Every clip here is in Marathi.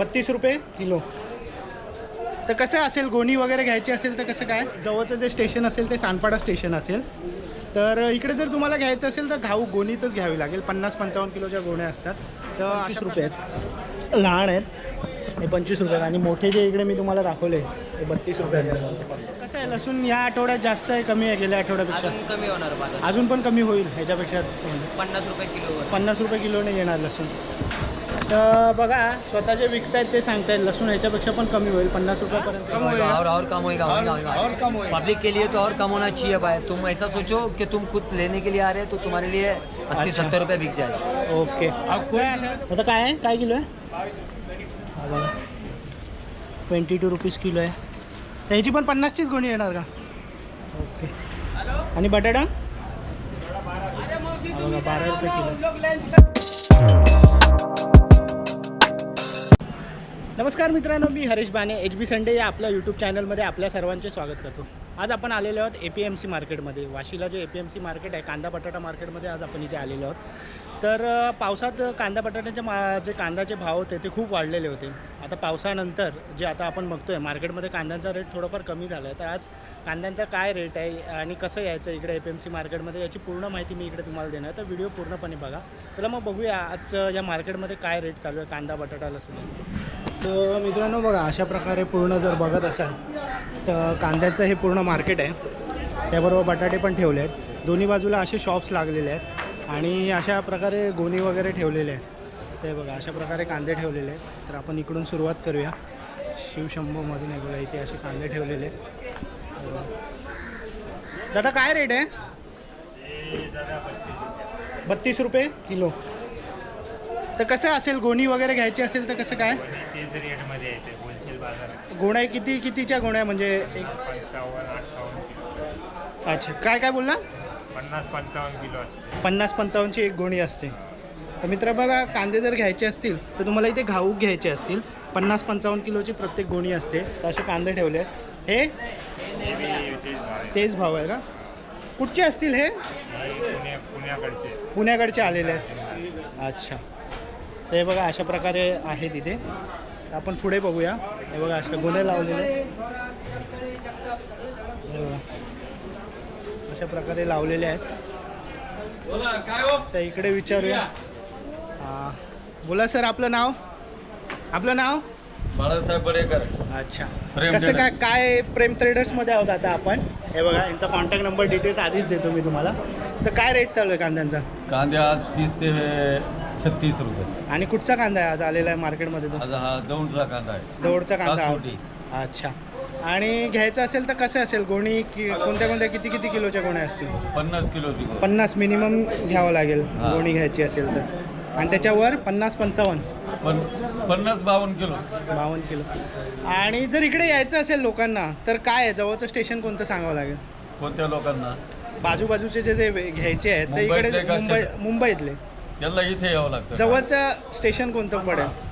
बत्तीस रुपये? किलो. तर कसं असेल? गोणी वगैरे घ्यायची असेल तर कसं काय? जवळचं जे स्टेशन असेल ते सानपाडा स्टेशन असेल. तर इकडे जर तुम्हाला घ्यायचं असेल तर घाऊ गोणीतच घ्यावी लागेल. पन्नास पंचावन्न किलोच्या गोण्या असतात. तर अशा रुपये आहेत. लहान आहेत. हे पंचवीस रुपये आणि मोठे जे इकडे मी तुम्हाला दाखवले ते बत्तीस रुपये कसं आहे? लसूण या आठवड्यात जास्त आहे कमी आहे गेल्या आठवड्यापेक्षा? अजून कमी होणार अजून पण कमी होईल ह्याच्यापेक्षा. पन्नास रुपये किलो पन्नास रुपये किलोने येणार लसूण. तर बघा स्वतः जे विकतायत ते सांगतायत. लसूण ह्याच्यापेक्षा पण कमी होईल पन्नास रुपयापर्यंत. कमी होईल. और और कम होएगा होएगा और कम होएगा पब्लिक के लिए तो और कम होना चाहिए भाई. तुम ऐसा सोचो कि तुम खुद लेने के लिए आ रहे हो तो तुम्हारे लिए अस्सी. सत्तर रुपये बिक जाए। ओके. आता काय आहे? काय किलो आहे? हा ट्वेंटी टू रुपीज किलो आहे. तर ह्याची पण पन्नासचीच गोणी येणार का? ओके. आणि बटाटा? हा बारा रुपये किलो नमस्कार मित्रांनो मी हरीश बाने एच बी संडे या आपल्या यूट्यूब चॅनलमध्ये आपल्या सर्वांचे स्वागत करतो. आज आपण आलेलो आहोत ए पी एम सी मार्केटमध्ये वाशीला जे A P M C market आहे कांदा बटाटा मार्केटमध्ये आज आपण इथे आलेलो आहोत. तर पावसात कांदा बटाट्याचे मा जे कांद्याचे भाव होते ते खूप वाढलेले होते. आता पावसानंतर जे आता आपण बघतोय मार्केटमध्ये कांद्यांचा रेट थोडंफार कमी झाला आहे तर आज कांद्यांचा काय रेट आहे आणि कसं यायचं इकडे एफ एम सी मार्केटमध्ये याची पूर्ण माहिती मी इकडे तुम्हाला देणार तर व्हिडिओ पूर्णपणे बघा. चला मग बघूया आज या मार्केटमध्ये काय रेट चालू आहे कांदा बटाटा लसूण तर मित्रांनो बघा अशा प्रकारे पूर्ण जर बघत असाल तर कांद्याचं हे पूर्ण मार्केट आहे. त्याबरोबर बटाटे पण ठेवले आहेत. दोन्ही बाजूला असे शॉप्स लागलेले आहेत. आणि अशा प्रकारे गोणी वगैरे ठेवलेले आहेत. ते बघा अशा प्रकारे कांदे ठेवलेले आहेत. तर आपण इकडून सुरुवात करूया. शिवशंभूमधून आहे बघा इथे असे कांदे ठेवलेले दादा काय रेट आहे? बत्तीस रुपये किलो. तर कसं असेल? गोणी वगैरे घ्यायची असेल तर कसं काय? रेटमध्ये गोण्या किती कितीच्या गोण्या? म्हणजे एक अच्छा काय काय बोलला? पन्नास पंचावन्न किलो असते. पन्नास पंचावन्नची एक गोणी असते. तर मित्र बघा कांदे जर घ्यायचे असतील तर तुम्हाला इथे घाऊक घ्यायचे असतील. पन्नास पंचावन्न किलोची प्रत्येक गोणी असते. तर असे कांदे ठेवले. आहेत हे तेच भाव आहे का? कुठचे असतील हे? पुणे पुण्याकडचे. पुण्याकडचे आलेले आहेत. अच्छा. तर हे बघा अशा प्रकारे आहे तिथे आपण पुढे बघूया. हे बघा अशा गोण्या लावलेले. अशा प्रकारे लावलेले आहेत. तर इकडे विचारूया. हा. बोला सर आपलं नाव? आपलं नाव? बाळासाहेब बडेकर. अच्छा. कसं. काय काय प्रेम ट्रेडर्समध्ये आहोत आता आपण? हे बघा यांचा कॉन्टॅक्ट नंबर डिटेल्स आधीच देतो मी तुम्हाला. तर काय रेट चालू आहे कांद्यांचा? कांदे आज तीस ते छत्तीस रुपये. आणि कुठचा कांदा आहे आज आलेला आहे मार्केटमध्ये तो? आज हा दौंडचा कांदा आहे. दौडचा कांदा. अच्छा. आणि घ्यायचं असेल तर कसं असेल? गोणी की कोणत्या कोणत्या किती किती किलोच्या गोण्या असतील? पन्नास किलोची. पन्नास मिनिमम घ्यावं लागेल हा. गोणी घ्यायची असेल तर. आणि त्याच्यावर पन्नास पंचावन्न. पन्नास बावन्न किलो. बावन्न किलो. आणि जर इकडे यायचं असेल लोकांना तर काय आहे? जवळचं स्टेशन कोणतं सांगावं लागेल? कोणत्या लोकांना? बाजूबाजूचे जे जे घ्यायचे आहेत ते इकडे का मुंबई शेत- मुंबईतले. याला इथे यावं लागतं. जवळचं स्टेशन कोणतं पडेल?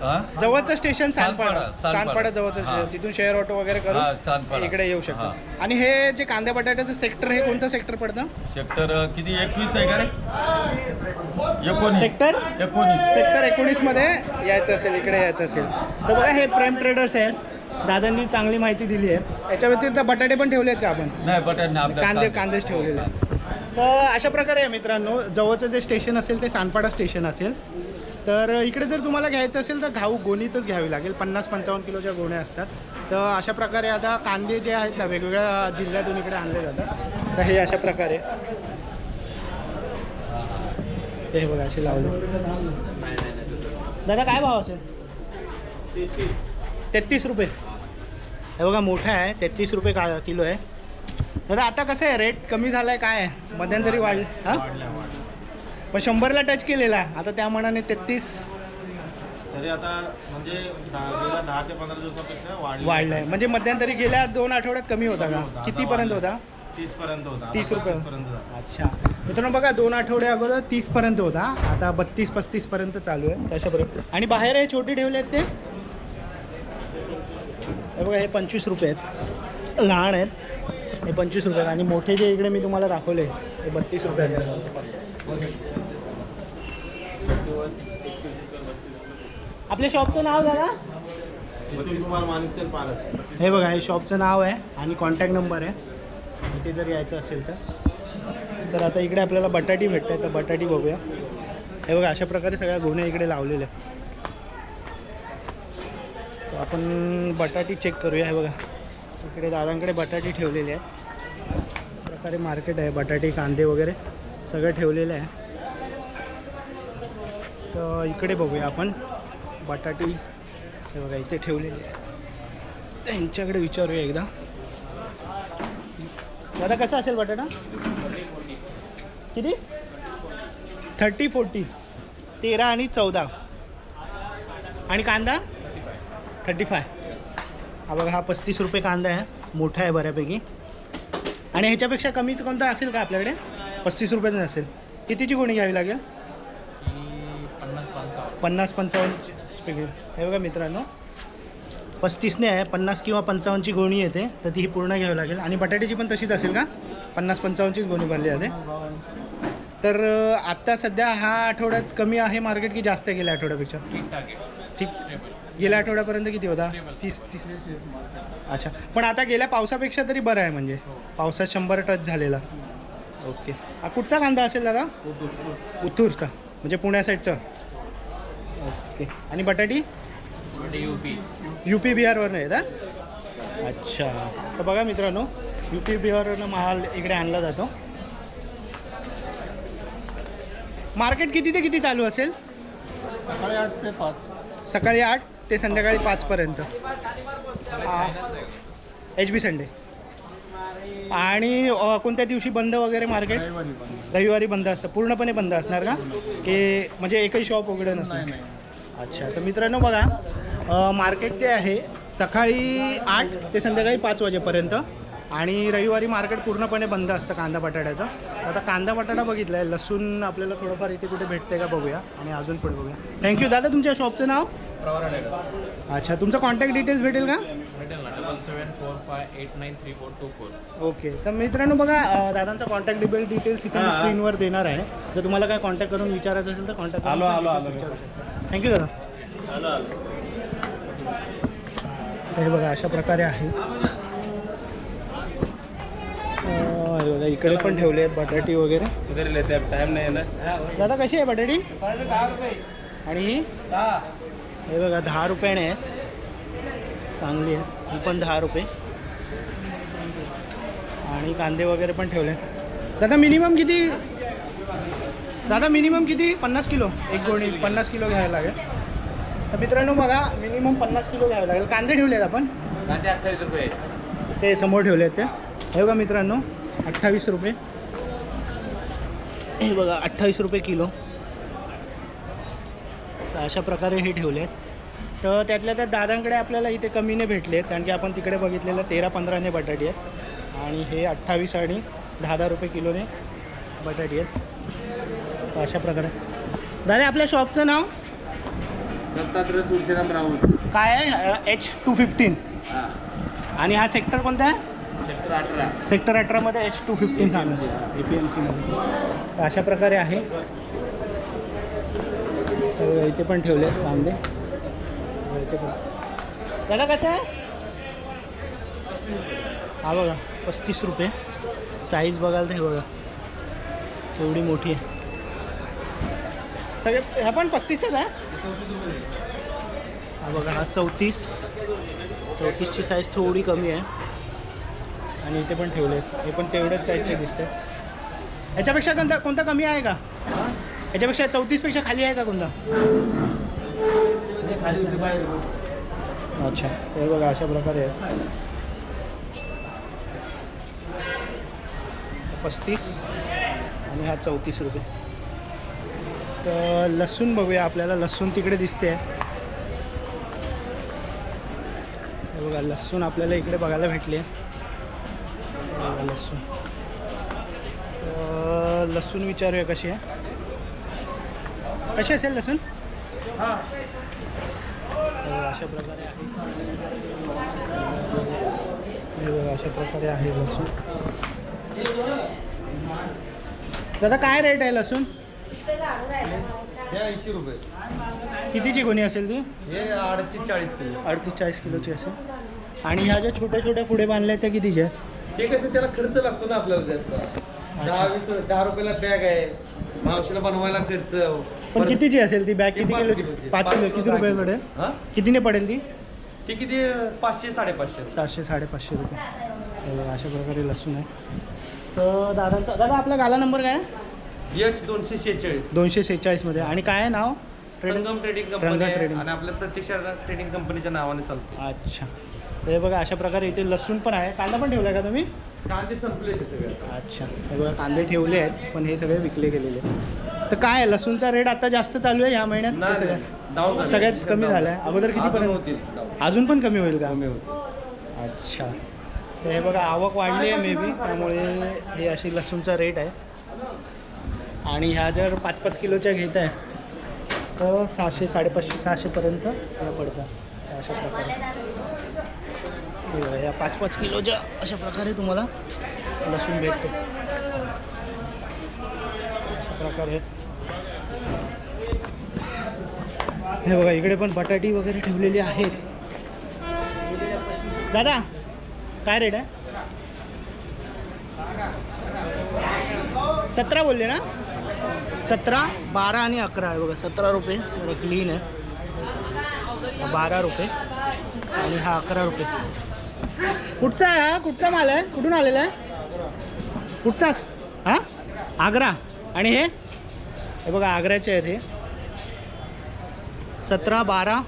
जवळचं स्टेशन सानपाडा सानपाडा, सानपाडा. सानपाडा जवळचं. स्टेशन तिथून शेअर ऑटो वगैरे करून. इकडे येऊ. शकतो. आणि हे जे कांद्या बटाट्याचं सेक्टर हे कोणतं सेक्टर पडतं? सेक्टर किती? एकवीस आहे का रे? एकोणीस. सेक्टर एकोणीस. सेक्टर एकोणीसमध्ये यायचं असेल इकडे यायचं असेल. तर बघा हे प्रेम ट्रेडर्स आहेत. दादांनी चांगली माहिती दिली आहे. याच्या व्यतिरिक्त बटाटे पण ठेवले आहेत का आपण? नाही बटाटे कांदे कांदेच ठेवलेले. तर अशा प्रकारे मित्रांनो जवळचं जे स्टेशन असेल ते सानपाडा स्टेशन असेल. तर इकडे जर तुम्हाला घ्यायचं असेल तर घाऊ गोणीतच घ्यावी लागेल. पन्नास पंचावन्न किलोच्या गोण्या असतात. तर अशा प्रकारे आता कांदे जे आहेत ना वेगवेगळ्या जिल्ह्यातून इकडे आणले जातात. तर हे अशा प्रकारे. ते हे बघा असे लावले. दादा काय भाव असेल? तेहतीस रुपये. हे बघा मोठा आहे. तेहतीस रुपये का किलो आहे. दादा आता कसं आहे? रेट कमी झाला आहे काय? आहे मध्यंतरी वाढ हां? पण शंभरला टच केलेला. आहे आता त्या मनाने तेहतीस तरी आता म्हणजे दहा गेल्या दहा ते पंधरा दिवसापेक्षा वाढली वाढलं आहे म्हणजे मध्यंतरी गेल्या दोन आठवड्यात कमी होता का? कितीपर्यंत होता? तीस पर्यंत होता. तीस रुपये. पर्यंत अच्छा. मित्रांनो बघा दोन आठवडे अगोदर तीसपर्यंत होता. आता बत्तीस पस्तीसपर्यंत चालू आहे. त्याच्यापर्यंत आणि बाहेर हे छोटे ठेवले आहेत ते. हे बघा हे पंचवीस रुपये आहेत. लहान आहेत. हे पंचवीस रुपये आहेत. आणि मोठे जे इकडे मी तुम्हाला दाखवले हे बत्तीस रुपये आहेत. आपल्या शॉपचं नाव दादा? कुमार माणिकचंद हे बघा हे शॉपचं नाव आहे आणि कॉन्टॅक्ट नंबर आहे. इथे जर यायचं असेल तर. तर आता इकडे आपल्याला बटाटी भेटत आहे तर बटाटी बघूया. हे बघा अशा प्रकारे सगळ्या गोण्या इकडे लावलेल्या तर आपण बटाटी चेक करूया हे बघा. इकडे दादांकडे बटाटी ठेवलेली आहे. प्रकारे मार्केट आहे बटाटे कांदे वगैरे सगळं ठेवलेलं आहे. तर इकडे बघूया आपण. बटाटी हे बघा इथे ठेवलेली आहे त्यांच्याकडे विचारूया एकदा. दादा कसा असेल बटाटा? किती? Thirty forty. तेरा आणि चौदा. आणि कांदा? Thirty five. हा बघा हा पस्तीस रुपये कांदा आहे. मोठा आहे बऱ्यापैकी. आणि ह्याच्यापेक्षा कमीच कोणता असेल का आपल्याकडे? पस्तीस रुपयाचा असेल. कितीची गुणी घ्यावी लागेल? पन्नास पंचावन्न. हे बघा मित्रांनो पस्तीसने आहे पन्नास किंवा पंचावन्नची गोणी येते तर ती ही पूर्ण घ्यावी लागेल. आणि बटाट्याची पण तशीच असेल का? पन्नास पंचावन्नचीच गोणी भरली जाते तर आत्ता सध्या हा आठवड्यात कमी आहे मार्केट की जास्त आहे गेल्या आठवड्यापेक्षा? ठीक. गेल्या आठवड्यापर्यंत किती होता? तीस तीस. अच्छा. पण आता गेल्या पावसापेक्षा तरी बरं आहे म्हणजे. पावसात शंभर टच झालेला. ओके. हा कुठचा कांदा असेल दादा? उथूरचा म्हणजे पुण्या साईडचा ओके. आणि बटाटी? यू पी बिहारवरनं येतात अच्छा. तर बघा मित्रांनो यू पी बिहारवरनं माल इकडे आणला जातो. मार्केट किती ते किती चालू असेल? साडेआठ ते पाच. सकाळी आठ ते संध्याकाळी पाचपर्यंत एच बी संडे आणि अ, कोणत्या दिवशी बंद वगैरे मार्केट? रविवारी बंद. असतं. पूर्णपणे बंद असणार का? की म्हणजे एकही शॉप वगैरे नसणार? अच्छा तर मित्रांनो बघा अ, मार्केट ते आहे सकाळी आठ ते संध्याकाळी पाच वाजेपर्यंत. आणि रविवारी मार्केट पूर्णपणे बंद असतं कांदा बटाट्याचं. आता कांदा बटाटा बघितला आहे लसूण आपल्याला थोडंफार इथे कुठे भेटते का बघूया. आणि अजून पुढे बघूया. थँक्यू दादा तुमच्या शॉपचं नाव? अच्छा तुमचं कॉन्टॅक्ट डिटेल्स भेटेल का? भेटेल ना double seven four five eight nine three four two four okay तर मित्रांनो बघा अ, दादांचा कॉन्टॅक्ट डिटेल डिटेल्स इथे मी स्क्रीनवर देणार आहे. जर तुम्हाला काय कॉन्टॅक्ट करून विचारायचं असेल तर कॉन्टॅक्ट आलो, आलो, आलो. थँक्यू दादा. आलो आलो. हे बघा अशा प्रकारे आहे. अ, हे बघा इकडे पण ठेवले आहेत बटाटी वगैरे. इधर लेते अब टाइम नाही ना? दादा कशी आहे बटाटी? आणि? ही हे बघा दहा रुपयाने आहे चांगली आहे. ही पण दहा रुपये. आणि कांदे वगैरे पण ठेवले. दादा मिनिमम किती दादा मिनिमम किती? पन्नास किलो. एक गोणी पन्नास किलो घ्यायला लागेल. तर मित्रांनो बघा मिनिमम पन्नास किलो घ्यावे लागेल. कांदे ठेवले आहेत आपण. कांदे अठ्ठावीस रुपये ते समोर ठेवले आहेत ते. हे बघा मित्रांनो अठ्ठावीस रुपये. हे बघा अठ्ठावीस रुपये किलो. तर अशा प्रकारे हे ठेवले आहेत तर त्यातल्या त्या दादांकडे आपल्याला इथे कमीने भेटले आहेत कारण की आपण तिकडे बघितलेलं तेरा पंधराने बटाटी आहेत. आणि हे अठ्ठावीस आणि दहा दहा रुपये किलोने बटाटी आहेत. अशा प्रकारे. दादा आपल्या शॉपचं नाव? दत्तात्रय तुळशीराम राहुल काय आहे? एच टू फिफ्टीन आणि हा सेक्टर कोणता आहे? सेक्टर अठरा. सेक्टर अठरामध्ये एच टू फिफ्टीन सांगायचे ए पी एम सीमध्ये तर अशा प्रकारे आहे. इथे पण ठेवले आहेत कांदे. दादा कसं आहे? हा बघा पस्तीस रुपये. साईज बघाल तर हे बघा. एवढी मोठी आहे. सगळे ह्या पण पस्तीसच आहे हा? बघा हा चौतीस. चौतीसची साईज थोडी कमी आहे. आणि इथे पण ठेवले आहेत. हे पण तेवढ्याच साईजचे दिसते याच्यापेक्षा कोणता कोणता कमी आहे का? याच्यापेक्षा चौतीसपेक्षा खाली आहे का कोणता? अच्छा हे बघा अशा प्रकारे आहे पस्तीस आणि हा चौतीस रुपये. तर लसूण बघूया आपल्याला लसूण तिकडे दिसते. हे बघा लसूण आपल्याला इकडे बघायला भेटले. लसूण. तर लसूण विचारूया कशी आहे. कशी असेल लसूण? अशा प्रकारे आहे. हे बघा अशा प्रकारे आहे लसूण. दादा काय रेट आहे लसूण? हे ऐंशी रुपये कितीची गोणी असेल ती? हे अडतीस चाळीस किलो अडतीस चाळीस किलोची असेल. आणि ह्या ज्या छोट्या छोट्या पुढे बांधल्या आहेत त्या कितीच्या आहेत? ते कसं त्याला खर्च लागतो ना आपल्याला जास्त. दहा वीस दहा रुपयाला बॅग आहे. मावशीला बनवायला खर्च. पण कितीची असेल ती बॅग? किती पाच किलोची किलोची. पाच किलो. किती रुपये पडेल हा? कितीने पडेल ती? ते किती पाचशे साडेपाचशे. सातशे साडेपाचशे रुपये. हे बघा, अशा प्रकारे लसूण आहे. तर दादांचा दादा आपला गाला नंबर काय? आहे एच दोनशे शेहेचाळीस. दोनशे सेहेचाळीसमध्ये आणि काय आहे नाव? ट्रेडिंग संगम ट्रेडिंग कंपनी आहे ट्रेडिंग. आणि आपल्या ट्रेडिंग कंपनीच्या नावाने चालते अच्छा. तर हे बघा अशा प्रकारे इथे लसूण पण आहे. कांदा पण ठेवला का तुम्ही? कांदे संपले ते सगळे अच्छा. हे बघा कांदे ठेवले आहेत पण हे सगळे विकले गेलेले आहेत. तर काय आहे लसूणचा रेट आता जास्त चालू आहे ह्या महिन्यात? का नाही, सगळ्या डाऊन झाले. सगळ्यात कमी झाला आहे. अगोदर अजून कितीपर्यंत होतील. down. अजून पण कमी होईल का? कमी होतील. अच्छा. तर हे बघा आवक वाढली आहे मे बी त्यामुळे हे अशी लसूणचा रेट आहे. आणि ह्या जर पाच पाच किलोच्या घेत आहे तर सहाशे साडेपाचशे सहाशेपर्यंत या पडतात. अशा प्रकारे. हे बघा, या पाच पाच किलोच्या अशा प्रकारे तुम्हाला लसूण भेटते. अशा प्रकारे हे बघा इकडे पण बटाटी वगैरे ठेवलेली आहेत. दादा काय रेट आहे? सतरा बोलले ना? सतरा बारा आणि अकरा आहे बघा सतरा रुपये. क्लीन आहे. बारा रुपये. आणि हा अकरा रुपये. कुठचा आहे हा? कुठचा माल आहे? कुठून आलेला आहे? कुठचा? हा? आग्रा. आणि हे? हे बघा आग्र्याचे आहेत हे. सतरा बारा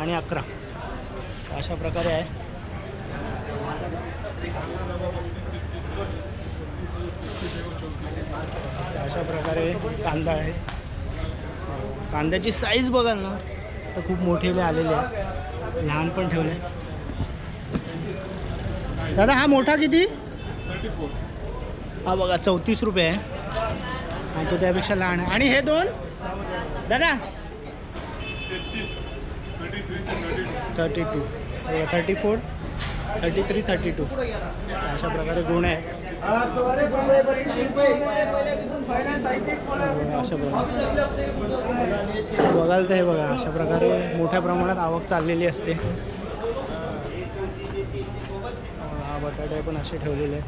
आणि अकरा. अशा प्रकारे आहे. अशा प्रकारे कांदा आहे. कांद्याची साईज बघाल ना तर खूप मोठे आलेले आहे लहान पण ठेवले दादा हा मोठा किती? हा बघा चौतीस रुपये आहे. आणि तो त्यापेक्षा लहान आहे. आणि हे दोन? दादा thirty two thirty four thirty three thirty two अशा प्रकारे गुण आहे अशा प्रकारे. बघाल तर हे बघा अशा प्रकारे मोठ्या प्रमाणात आवक चाललेली असते. हा बटाटे पण असे ठेवलेले आहेत.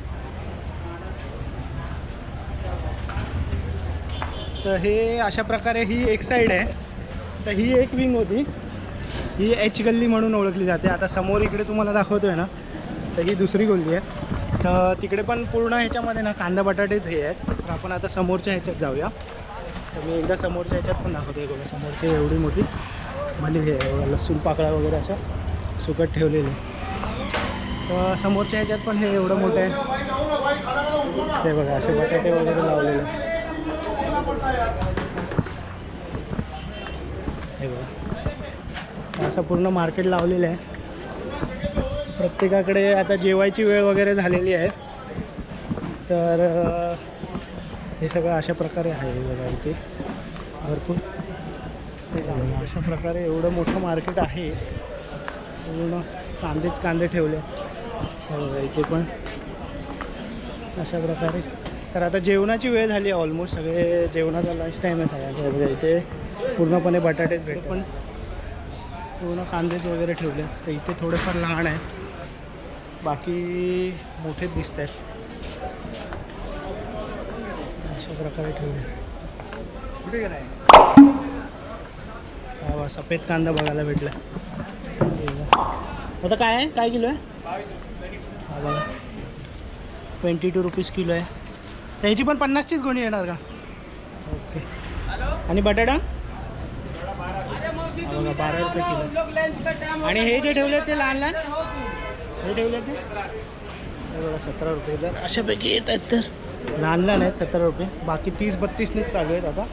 तर हे अशा प्रकारे ही एक साईड आहे. तर ही एक विंग होती. ही एच गल्ली म्हणून ओळखली जाते. आता समोर इकडे तुम्हाला दाखवतोय ना तर ही दुसरी गल्ली आहे. तर तिकडे पण पूर्ण ह्याच्यामध्ये ना कांदा बटाटेच हे आहेत. तर आपण आता समोरच्या ह्याच्यात जाऊया. तर मी एकदा समोरच्या ह्याच्यात पण दाखवतोय. बघा समोरची एवढी मोठी. म्हणजे हे लसूण पाकळ्या वगैरे अशा सुकट ठेवलेले. तर समोरच्या ह्याच्यात पण हे एवढं मोठं आहे. ते बघा असे बटाटे वगैरे लावलेले. हे बघा. असं पूर्ण मार्केट लावलेलं आहे. प्रत्येकाकडे आता जेवायची वेळ वगैरे झालेली आहे. तर हे सगळं अशा प्रकारे आहे बघा इथे. भरपूर. अशा प्रकारे एवढं मोठं मार्केट आहे. पूर्ण कांदेच कांदे ठेवले. बघा इथे पण. अशा प्रकारे. तर आता जेवणाची वेळ झाली आहे ऑलमोस्ट सगळे जेवणाचा लंच टाईमच आहे बघा इथे पूर्णपणे बटाटेच भेटते पण पूर्ण कांदेच वगैरे ठेवले तर इथे थोडेफार लहान आहे बाकी मोठेच दिसत आहेत. अशा प्रकारे ठेवले. सफेद कांदा बघायला भेटला. आता काय आहे? काय किलो आहे? हा बघा. ट्वेंटी टू रुपीज किलो आहे. तर ह्याची पण पन्नासचीच गोणी येणार का? ओके. आणि बटाटा? बारा रुपये किलो. आणि हे जे ठेवले ते लहान लहान? हे ठेवले ते? बघा सतरा रुपये. जर अशापैकी येत आहेत तर? लहान लहान आहेत सतरा रुपये. बाकी तीस बत्तीसनेच चालू आहेत आता.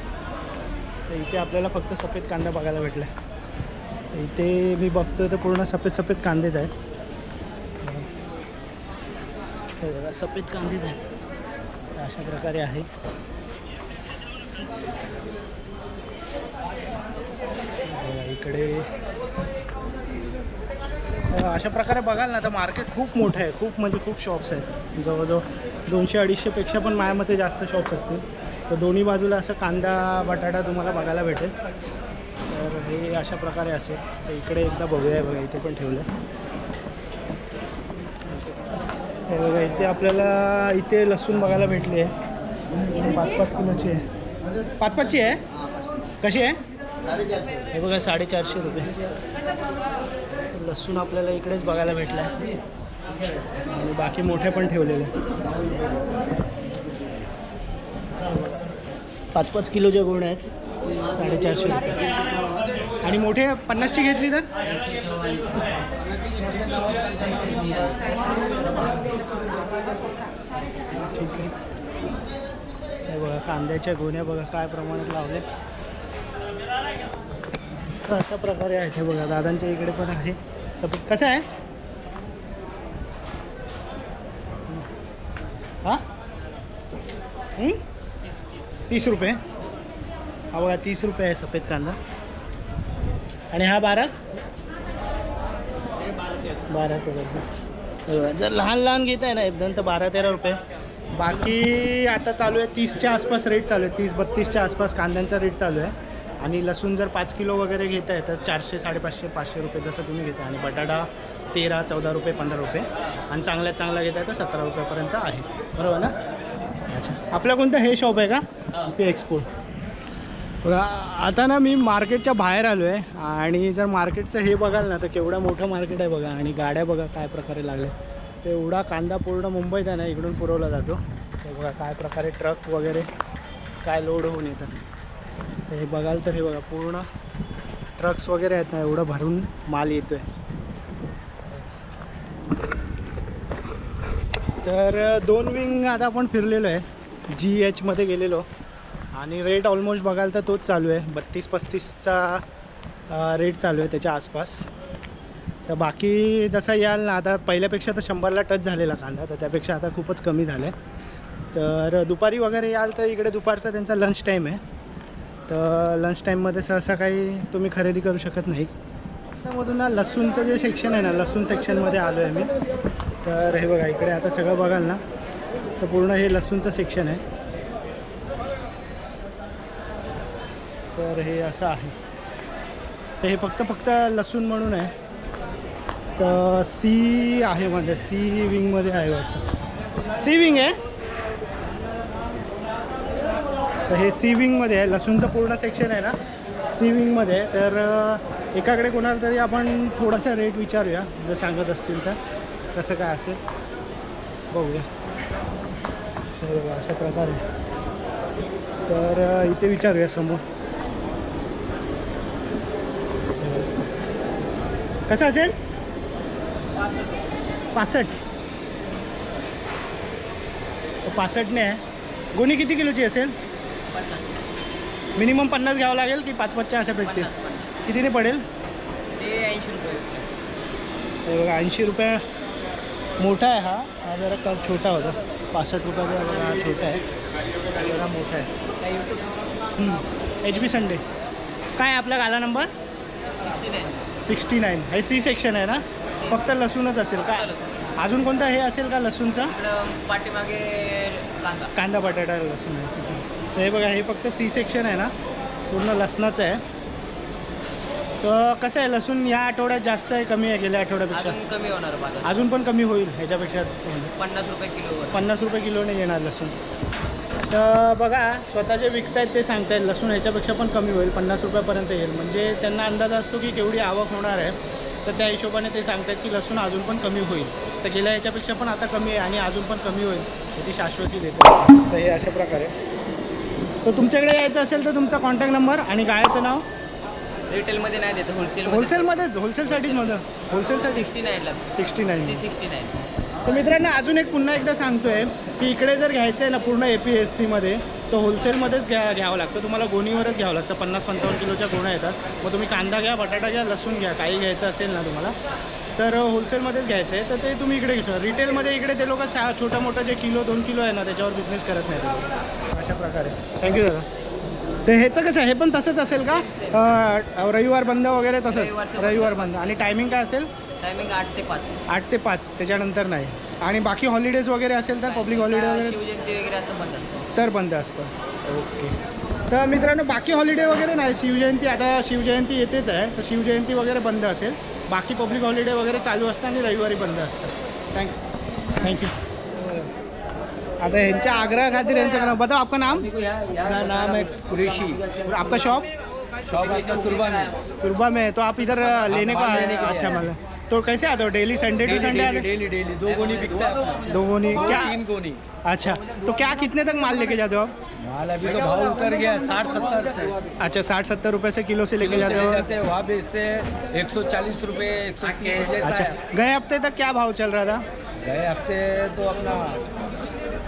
तर इथे आपल्याला फक्त सफेद कांदा बघायला भेटला आहे इथे मी बघतोय तर पूर्ण सफेद सफेद कांदेच आहेत. हे बघा सफेद कांदेच आहेत. अशा प्रकारे आहे. इकडे. अशा प्रकारे बघाल ना तर मार्केट खूप मोठं आहे. खूप म्हणजे खूप शॉप्स आहेत. जवळजवळ दोनशे अडीचशेपेक्षा पण माझ्या मते जास्त शॉप्स असतील. तर दोन्ही बाजूला असं कांदा बटाटा तुम्हाला बघायला भेटेल. तर हे अशा प्रकारे असेल. तर इकडे एकदा बघूया बघा इथे पण ठेवलं हे बघा इथे आपल्याला इथे लसूण बघायला भेटली आहे. पाच पाच किलोची आहे. पाच पाचची आहे? कशी आहे? हे बघा साडेचारशे रुपये. लसूण आपल्याला इकडेच बघायला भेटला आहे आणि बाकी मोठे पण ठेवलेले. पाच पाच किलोच्या गुण आहेत साडेचारशे रुपये. आणि मोठे पन्नासची घेतली तर? ठीक आहे. हे बघा कांद्याच्या गोण्या बघा काय प्रमाणात लावले तर अशा प्रकारे आहे हे बघा दादांच्या इकडे पण आहे. सफेद कसं आहे? हां? तीस रुपये. हा बघा तीस रुपये आहे सफेद कांदा. आणि हा बारा? बारा तेरा जर लहान लहान घेत आहे ना एकदम तर बारा तेरा रुपये. बाकी आता चालू आहे तीसच्या आसपास रेट चालू आहे. तीस बत्तीसच्या आसपास कांद्यांचा रेट चालू आहे. आणि लसूण जर पाच किलो वगैरे घेत आहे तर चारशे साडेपाचशे पाचशे रुपये जसं तुम्ही घेता आणि बटाटा तेरा चौदा रुपये पंधरा रुपये. आणि चांगल्यात चांगला घेत आहे तर सतरा रुपयापर्यंत आहे. बरोबर ना? अच्छा. आपलं कोणतं हे शॉप आहे का? पे एक्सपोर्ट आता ना मी मार्केटच्या बाहेर आलो आहे आणि जर मार्केटचं हे बघाल ना तर केवढं मोठं मार्केट आहे बघा. आणि गाड्या बघा काय प्रकारे लागले ते एवढा कांदा पूर्ण मुंबईत आहे ना इकडून पुरवला जातो. ते बघा काय प्रकारे ट्रक वगैरे काय लोड होऊन येतात तर हे बघाल तर हे बघा पूर्ण ट्रक्स वगैरे आहेत ना एवढं भरून माल येतो आहे तर दोन विंग आता आपण फिरलेलो आहे. जी एचमध्ये गेलेलो. आणि रेट ऑलमोस्ट बघाल तर तोच चालू आहे. बत्तीस पस्तीसचा रेट चालू आहे त्याच्या आसपास. तर बाकी जसं याल ना आता पहिल्यापेक्षा तर शंभरला टच झालेला कांदा तर त्यापेक्षा आता खूपच कमी झालं आहे तर दुपारी वगैरे याल तर इकडे दुपारचा त्यांचा लंच टाईम आहे. तर लंच टाईममध्ये सहसा काही तुम्ही खरेदी करू शकत नाही. त्यामधून ना लसूणचं जे सेक्शन आहे ना लसूण सेक्शनमध्ये आलो आहे मी तर हे बघा इकडे आता सगळं बघाल ना तर पूर्ण हे लसूणचं सेक्शन आहे. तर हे असं आहे. तर हे फक्त फक्त लसूण म्हणून आहे. तर सी आहे म्हणजे सी विंगमध्ये आहे वाटतं. सी विंग आहे? तर हे सी विंगमध्ये आहे. लसूणचं पूर्ण सेक्शन आहे ना? सी विंगमध्ये तर एकाकडे कोणाला तरी आपण थोडासा रेट विचारूया. जर सांगत असतील तर. कसं काय असेल? बघूया. हे अशा प्रकारे. तर इथे विचारूया समोर. कसं असेल? पासष्ट. पासष्टने आहे. गोणी किती किलोची असेल? मिनिमम पन्नास घ्यावं लागेल की पाच पाचच्या अशा भेटतील? कितीने पडेल? हे बघा ऐंशी रुपये मोठा आहे हा. हा जरा क छोटा होता. पासष्ट रुपयाचा बघा हा छोटा आहे. जरा मोठा आहे. एच बी संडे काय आपला गाला नंबर? Sixty nine. हे सी सेक्शन आहे ना? फक्त लसूणच असेल का? अजून कोणता हे असेल का लसूणचा? पाठीमागे कांदा बटाटा लसूण. तर हे बघा हे फक्त सी सेक्शन आहे ना. पूर्ण लसणाचं आहे. तर कसं आहे लसूण या आठवड्यात जास्त आहे कमी आहे गेल्या आठवड्यापेक्षा? अजून कमी होणार बाजार. अजून पण कमी होईल ह्याच्यापेक्षा. पन्नास रुपये किलो पन्नास रुपये किलोने येणार लसूण. तर बघा स्वतः जे विकतायत ते सांगतायत लसूण ह्याच्यापेक्षा पण कमी होईल पन्नास रुपयापर्यंत येईल. म्हणजे त्यांना अंदाज असतो की केवढी आवक होणार आहे. तर त्या हिशोबाने ते सांगतायत की लसूण अजून पण कमी होईल. तर गेल्या ह्याच्यापेक्षा पण आता कमी आहे आणि अजून पण कमी होईल याची शाश्वती देते. तर हे अशा प्रकारे तर तुमच्याकडे यायचं असेल तर तुमचा कॉन्टॅक्ट नंबर आणि गाळ्याचं नाव? रिटेलमध्ये नाही देत होलसेल होलसेलमध्येच होलसेलसाठीच मध्ये होलसेलसाठी सिक्स्टी नाईनला सिक्स्टी नाईन सिक्स्टी नाईन तर मित्रांनो अजून एक पुन्हा एकदा सांगतोय की इकडे जर घ्यायचं आहे ना पूर्ण ए पी एच सीमध्ये तर होलसेलमध्येच घ्या घ्यावं लागतं. तुम्हाला गोणीवरच घ्यावं लागतं. पन्नास पंचावन्न किलोच्या गोण्या येतात. मग तुम्ही कांदा घ्या बटाटा घ्या लसूण घ्या. काही घ्यायचं असेल ना तुम्हाला तर होलसेलमध्येच घ्यायचं आहे. तर ते तुम्ही इकडे घेऊ शकता. रिटेलमध्ये इकडे ते लोक चा छोटं मोठं जे किलो दोन किलो आहे ना त्याच्यावर बिझनेस करत नाही. अशा प्रकारे. थँक्यू दादा. ते ह्याचं कसं आहे? हे पण तसंच असेल का? अं, रविवार बंद वगैरे तसंच. रविवार बंद. आणि टायमिंग काय असेल? टायमिंग आठ ते पाच. आठ ते पाच. त्याच्यानंतर नाही. आणि बाकी हॉलिडेज वगैरे असेल तर पब्लिक हॉलिडे वगैरे शिवजयंती वगैरे असं बंद असतं. तर बंद असतं. ओके. तर मित्रांनो बाकी हॉलिडे वगैरे नाही. शिवजयंती आता शिवजयंती येतेच आहे. तर शिवजयंती वगैरे बंद असेल. बाकी पब्लिक हॉलिडे वगैरे चालू असतं आणि रविवारी बंद असतं थँक्स थँक्यू आता यांच्या आग्रह खातीर यांचं नाव बताओ आपका नाम? मेरा नाम है कुरेशी। आपका शॉप शॉप आपका कुर्बान है तुरबा में। है तो आप इधर लेने का अच्छा। मतलब तो कैसे आते हो? डेली संडे टू संडे आते डेली डेली दो गोनी बिकता है दो गोनी क्या? तीन गोनी अच्छा तो क्या कितने तक माल लेके जाते हो आप? माल अभी तो भाव उतर गया साठ सत्तर से। अच्छा साठ सत्तर रुपए से किलो से लेके जाते हो। जाते हैं वहाँ बेचते हैं एक सौ चालीस रुपये एक सौ अच्छा गए हफ़्ते तक क्या भाव चल रहा था? गए हफ़्ते तो अपना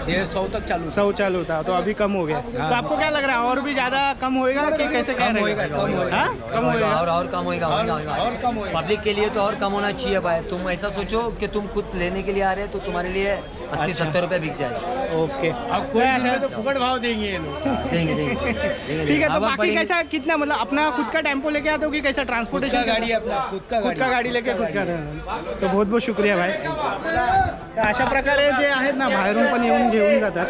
डेढ़ सौ तक चालू सौ चालू था तो अभी कम हो गया। तो आपको क्या लग रहा है और भी ज़्यादा कम होएगा कि कैसे कह कम हैं? कम होएगा। हाँ? और और कम होएगा और कम होएगा। पब्लिक के लिए तो और कम होना चाहिए भाई तुम ऐसा सोचो कि तुम खुद लेने के लिए आ रहे हो तो तुम्हारे लिए अस्सी। सत्तर रुपए बिक जाए ओके. अब कोई ऐसा- तो फुकट भाव देंगे ये लोग। देंगे देंगे देंगे, ठीक है तो बाकी। कैसा कितना मतलब अपना खुद का टेम्पो लेके आते हो कि कैसा ट्रांसपोर्टेशन गाड़ी है अपना खुद का खुद का गाडी। लेके खुद का तो बहुत बहुत शुक्रिया भाई। तर अशा प्रकारे जे आहेत ना बाहेरून पण येऊन घेऊन जातात.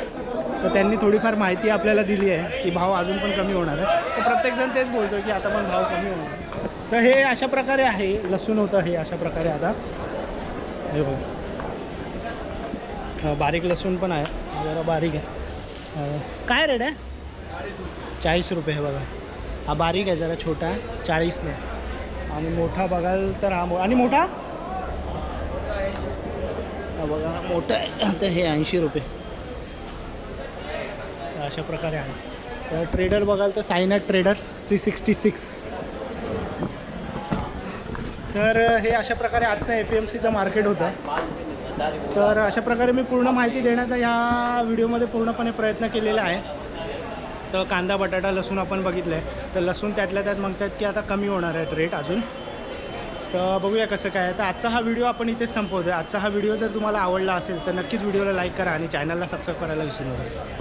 तर त्यांनी थोडीफार माहिती आपल्याला दिली आहे की भाव अजून पण कमी होणार आहे. तर प्रत्येकजण तेच बोलतो की आता पण भाव कमी होणार. तर हे अशा प्रकारे आहे. लसूण होतं हे अशा प्रकारे आता. हे बघा. बारीक लसूण पण आहे. जरा बारीक आहे. काय रेट आहे? चाळीस रुपये हे बघा. हा बारीक आहे जरा छोटा आहे. चाळीसने. आणि मोठा बघाल तर हा मो- आणि मोठा? हा बघा हा मोठा आहे. तर हे ऐंशी रुपये. अशा प्रकारे आहे. तर ट्रेडर बघाल तर Sainath traders C sixty six तर हे अशा प्रकारे आजचं ए पी एम सीचं मार्केट होतं. तर अशा प्रकारे मी पूर्ण माहिती देण्याचा ह्या व्हिडिओमध्ये पूर्णपणे प्रयत्न केलेला आहे. तर कांदा बटाटा लसूण आपण बघितलं. आहे तर लसूण त्यातल्या त्यात म्हणतात की आता कमी होणार आहेत रेट अजून. तर बघूया कसं काय तर आजचा हा व्हिडिओ आपण इथेच संपवतो आजचा हा व्हिडिओ जर तुम्हाला आवडला असेल तर नक्कीच व्हिडिओला लाईक करा आणि चॅनलला सबस्क्राईब करायला विसरू नका.